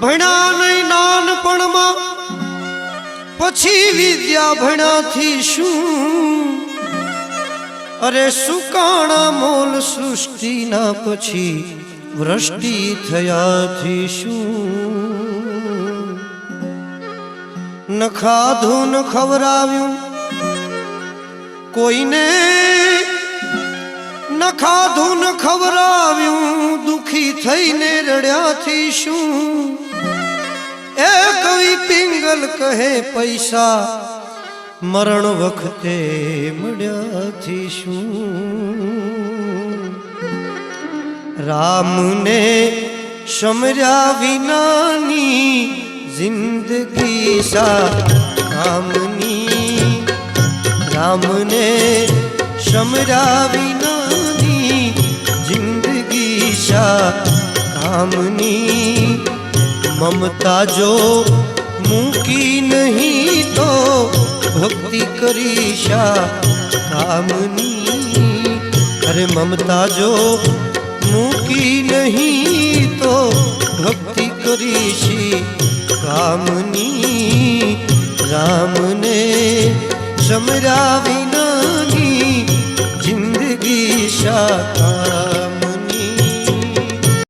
ભણ્યા નહીં નાનપણમાં. પછી વિદ્યા ભણ્યાથી શું? અરે સુકાણા મોલ સૃષ્ટિના પછી વૃષ્ટિ થયાથી શું? ન ખાધું, ન ખવરાવ્યું કોઈને ન ખાધું, ન ખવરાવ્યું દુખી થઈને રડ્યાથી શું એ કવિ પિંગલ કહે પૈસા મરણ વખતે મળ્યાથી શું રામને સમર્યા વિનાની જિંદગી સા કામની રામને સમર્યા વિનાની કામની મમતા જો મૂકી નહીં તો ભક્તિ કરી શા કામની? અરે મમતા જો મૂકી નહીં તો ભક્તિ કરીશી કામની? રામને સમરા વિનાની જિંદગી શા